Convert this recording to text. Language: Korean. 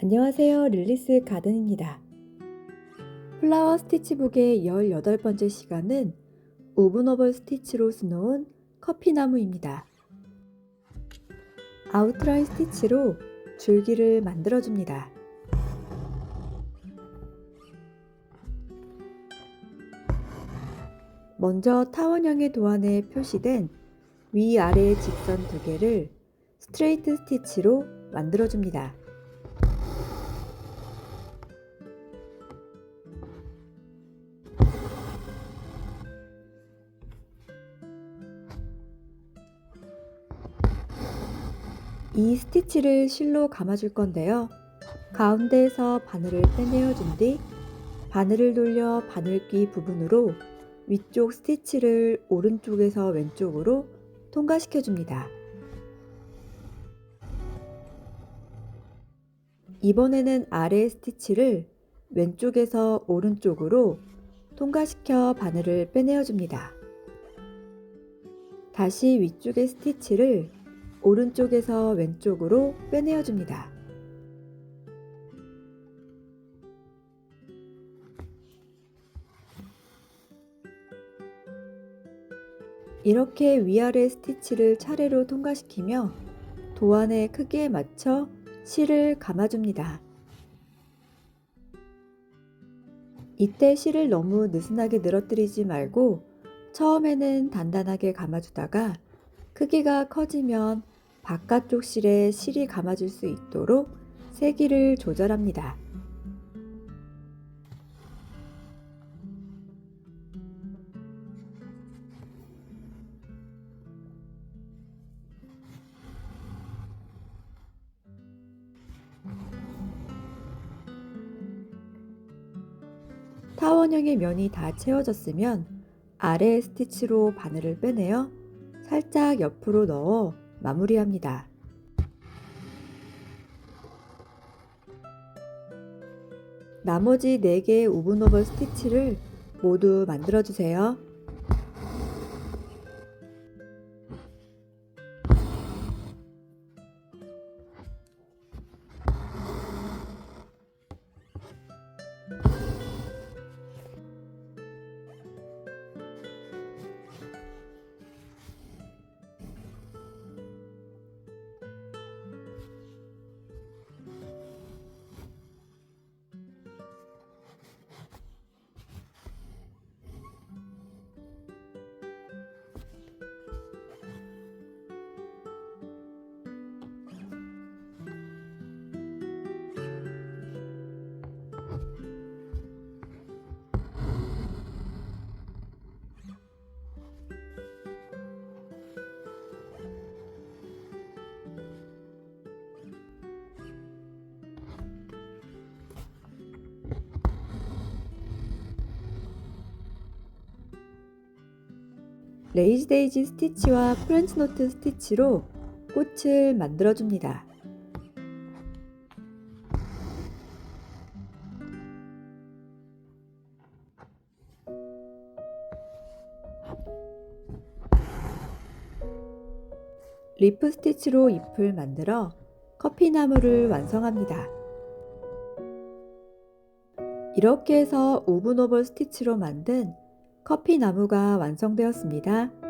안녕하세요. 릴리스 가든입니다. 플라워 스티치북의 18번째 시간은 오븐오벌 스티치로 수놓은 커피나무입니다. 아웃라인 스티치로 줄기를 만들어줍니다. 먼저 타원형의 도안에 표시된 위아래 직선 두 개를 스트레이트 스티치로 만들어줍니다. 이 스티치를 실로 감아줄 건데요. 가운데에서 바늘을 빼내어 준 뒤 바늘을 돌려 바늘귀 부분으로 위쪽 스티치를 오른쪽에서 왼쪽으로 통과시켜 줍니다. 이번에는 아래 스티치를 왼쪽에서 오른쪽으로 통과시켜 바늘을 빼내어 줍니다. 다시 위쪽의 스티치를 오른쪽에서 왼쪽으로 빼내어 줍니다. 이렇게 위아래 스티치를 차례로 통과시키며 도안의 크기에 맞춰 실을 감아줍니다. 이때 실을 너무 느슨하게 늘어뜨리지 말고 처음에는 단단하게 감아주다가 크기가 커지면 바깥쪽 실에 실이 감아질 수 있도록 세기를 조절합니다. 타원형의 면이 다 채워졌으면 아래 스티치로 바늘을 빼내어 살짝 옆으로 넣어 마무리합니다. 나머지 4개의 우븐오버 스티치를 모두 만들어 주세요. 레이지 데이지 스티치와 프렌치 노트 스티치로 꽃을 만들어 줍니다. 리프 스티치로 잎을 만들어 커피나무를 완성합니다. 이렇게 해서 오븐오버 스티치로 만든 커피 나무가 완성되었습니다.